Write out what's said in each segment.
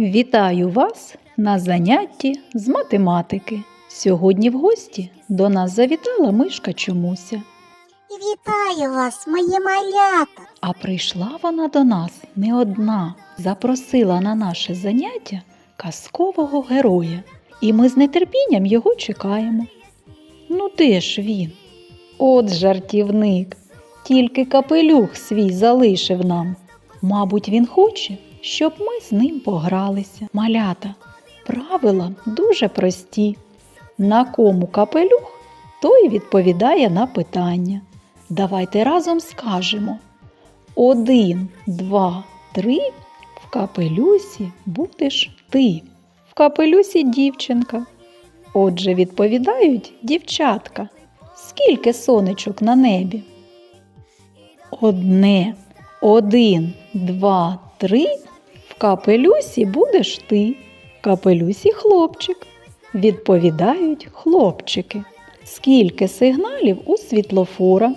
Вітаю вас на занятті з математики. Сьогодні в гості до нас завітала мишка чомуся, Вітаю вас, мої малята. а прийшла вона до нас не одна, запросила на наше заняття казкового героя, і ми з нетерпінням його чекаємо. Ну де ж він? От жартівник, тільки капелюх свій залишив нам. Мабуть, він хоче, щоб ми з ним погралися. Малята, правила дуже прості. На кому капелюх, той відповідає на питання. Давайте разом скажемо. Один, два, три. В капелюсі будеш ти. В капелюсі дівчинка. Отже, відповідають дівчатка. Скільки сонечок на небі? Одне, один, два, три. Капелюсі будеш ти. Капелюсі хлопчик. Відповідають хлопчики. Скільки сигналів у світлофора?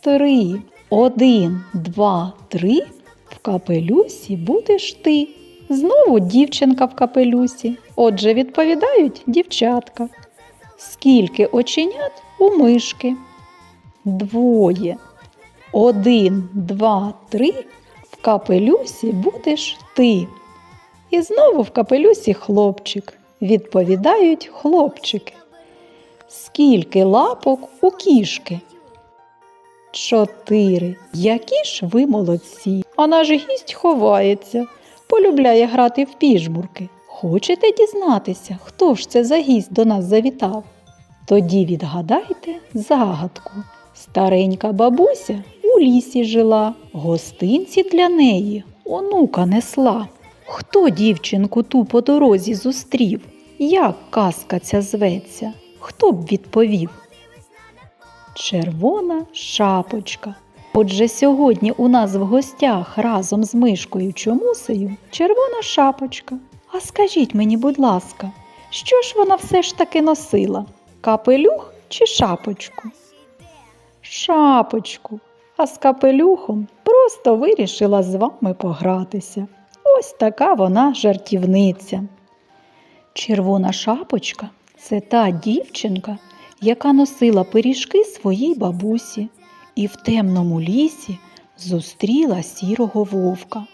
Три. Один, два, три. В капелюсі будеш ти. Знову дівчинка в капелюсі. Отже, відповідають дівчатка. Скільки оченят у мишки? Двоє. Один, два, три. Капелюсі будеш ти. І знову в капелюсі хлопчик. Відповідають хлопчики. Скільки лапок у кішки? Чотири. Які ж ви молодці. А наш гість ховається, полюбляє грати в піжмурки. Хочете дізнатися, хто ж це за гість до нас завітав? Тоді відгадайте загадку. Старенька бабуся у лісі жила, гостинці для неї онука несла. Хто дівчинку ту по дорозі зустрів? Як казка ця зветься? Хто б відповів? Червона шапочка. Отже, сьогодні у нас в гостях разом з мишкою чомусею червона шапочка. А скажіть мені, будь ласка, що ж вона все ж таки носила? Капелюх чи шапочку? Шапочку. А з капелюхом просто вирішила з вами погратися. Ось така вона жартівниця. Червона шапочка це та дівчинка, яка носила пиріжки своїй бабусі і в темному лісі зустріла сірого вовка.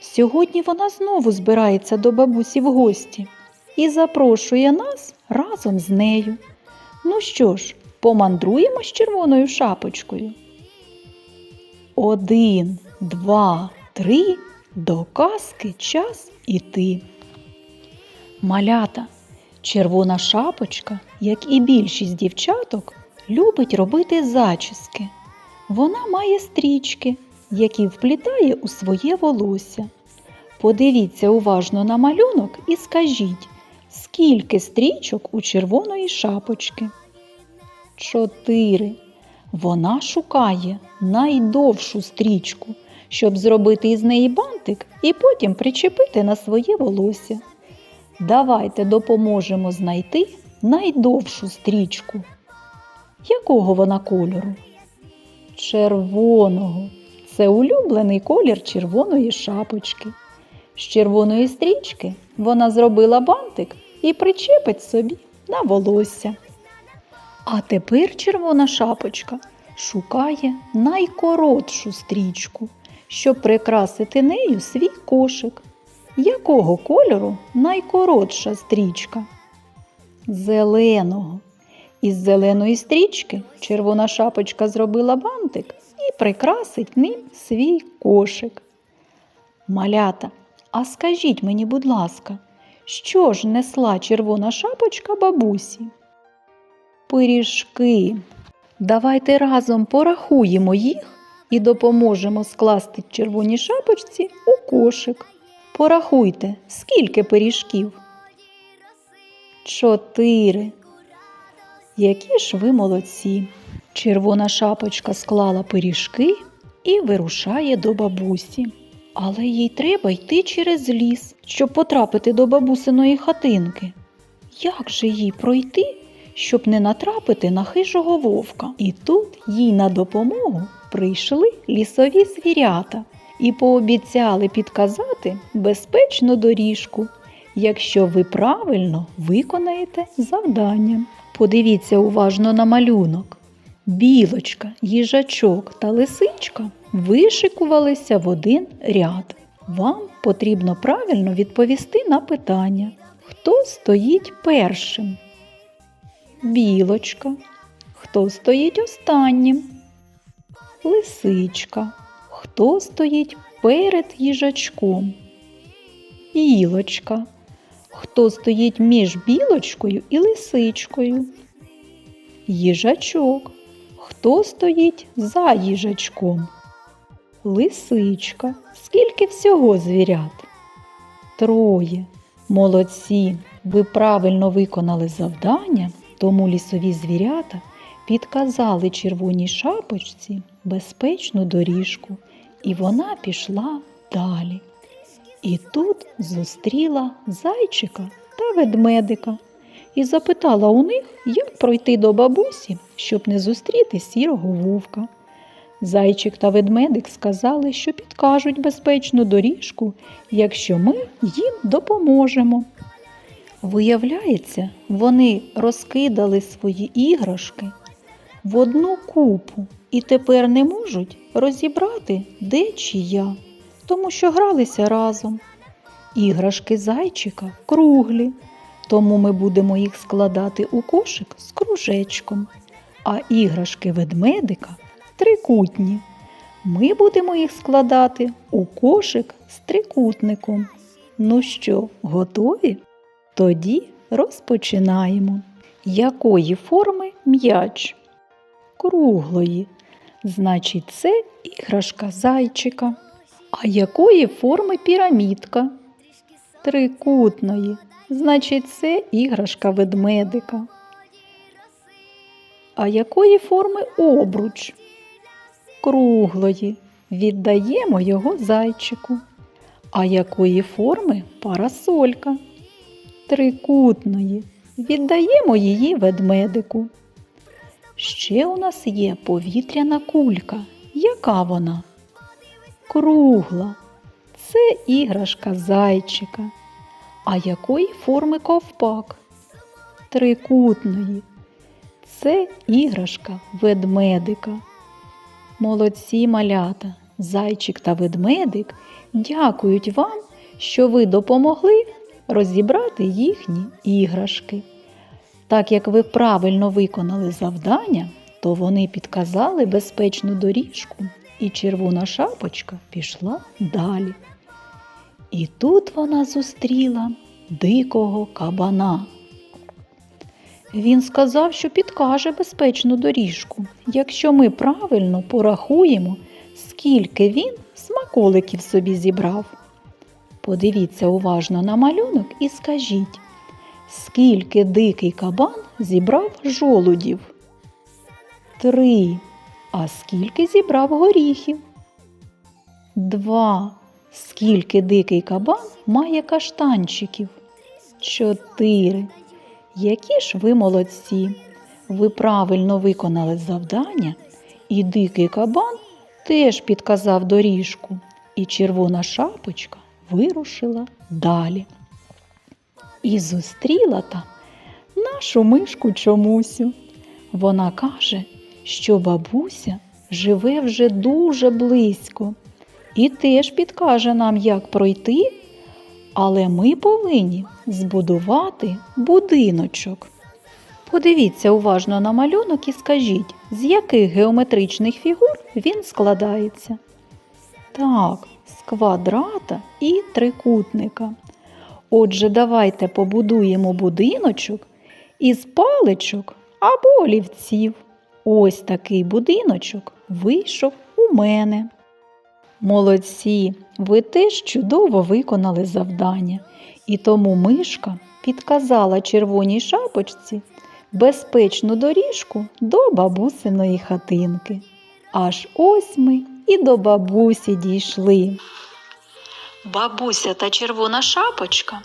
Сьогодні вона знову збирається до бабусі в гості і запрошує нас разом з нею. Ну що ж, помандруємо з червоною шапочкою. Один, два, три. До казки час іти. Малята, червона шапочка, як і більшість дівчаток, любить робити зачіски. Вона має стрічки, які вплітає у своє волосся. Подивіться уважно на малюнок і скажіть, скільки стрічок у червоної шапочки? Чотири. Вона шукає найдовшу стрічку, щоб зробити із неї бантик і потім причепити на своє волосся. Давайте допоможемо знайти найдовшу стрічку. Якого вона кольору? Червоного. Це улюблений колір червоної шапочки. З червоної стрічки вона зробила бантик і причепить собі на волосся. А тепер червона шапочка шукає найкоротшу стрічку, щоб прикрасити нею свій кошик. Якого кольору найкоротша стрічка? Зеленого. Із зеленої стрічки червона шапочка зробила бантик і прикрасить ним свій кошик. Малята, а скажіть мені, будь ласка, що ж несла червона шапочка бабусі? Пиріжки. Давайте разом порахуємо їх і допоможемо скласти червоній шапочці у кошик. Порахуйте, скільки пиріжків? Чотири. Які ж ви молодці. Червона шапочка склала пиріжки і вирушає до бабусі. Але їй треба йти через ліс, щоб потрапити до бабусиної хатинки. Як же їй пройти, щоб не натрапити на хижого вовка? І тут їй на допомогу прийшли лісові звірята і пообіцяли підказати безпечну доріжку, якщо ви правильно виконаєте завдання. Подивіться уважно на малюнок. Білочка, їжачок та лисичка вишикувалися в один ряд. Вам потрібно правильно відповісти на питання, хто стоїть першим? Білочка. Хто стоїть останнім? Лисичка. Хто стоїть перед їжачком? Білочка. Хто стоїть між білочкою і лисичкою? Їжачок. Хто стоїть за їжачком? Лисичка. Скільки всього звірят? Троє. Молодці. Ви правильно виконали завдання, тому лісові звірята підказали червоній шапочці безпечну доріжку, і вона пішла далі. І тут зустріла зайчика та ведмедика і запитала у них, як пройти до бабусі, щоб не зустріти сірого вовка. Зайчик та ведмедик сказали, що підкажуть безпечну доріжку, якщо ми їм допоможемо. Виявляється, вони розкидали свої іграшки в одну купу і тепер не можуть розібрати, де чия, тому що гралися разом. Іграшки зайчика круглі, тому ми будемо їх складати у кошик з кружечком, а іграшки ведмедика трикутні. Ми будемо їх складати у кошик з трикутником. Ну що, готові? Тоді розпочинаємо. Якої форми м'яч? Круглої. Значить, це іграшка зайчика. А якої форми пірамідка? Трикутної. Значить, це іграшка ведмедика. А якої форми обруч? Круглої. Віддаємо його зайчику. А якої форми парасолька? Трикутної. Віддаємо її ведмедику. Ще у нас є повітряна кулька. Яка вона? Кругла. Це іграшка зайчика. А якої форми ковпак? Трикутної. Це іграшка ведмедика. Молодці малята, зайчик та ведмедик дякують вам, що ви допомогли розібрати їхні іграшки. Так як ви правильно виконали завдання, то вони підказали безпечну доріжку, і червона шапочка пішла далі. І тут вона зустріла дикого кабана. Він сказав, що підкаже безпечну доріжку, якщо ми правильно порахуємо, скільки він смаколиків собі зібрав. Подивіться уважно на малюнок і скажіть, скільки дикий кабан зібрав жолудів? Три. А скільки зібрав горіхів? Два. Скільки дикий кабан має каштанчиків? Чотири. Які ж ви молодці! Ви правильно виконали завдання, і дикий кабан теж підказав доріжку, і червона шапочка вирушила далі. І зустріла там нашу мишку чомусю. Вона каже, що бабуся живе вже дуже близько і теж підкаже нам, як пройти, але ми повинні збудувати будиночок. Подивіться уважно на малюнок і скажіть, з яких геометричних фігур він складається. Так, квадрата і трикутника. Отже, давайте побудуємо будиночок із паличок або олівців. Ось такий будиночок вийшов у мене. Молодці, ви теж чудово виконали завдання, і тому мишка підказала червоній шапочці безпечну доріжку до бабусиної хатинки. Аж ось ми і до бабусі дійшли. Бабуся та червона шапочка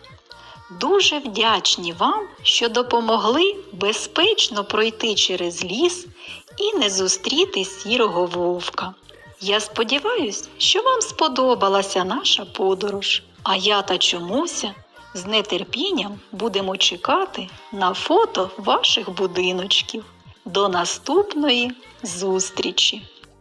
дуже вдячні вам, що допомогли безпечно пройти через ліс і не зустріти сірого вовка. Я сподіваюсь, що вам сподобалася наша подорож, а я та чомуся з нетерпінням будемо чекати на фото ваших будиночків. До наступної зустрічі!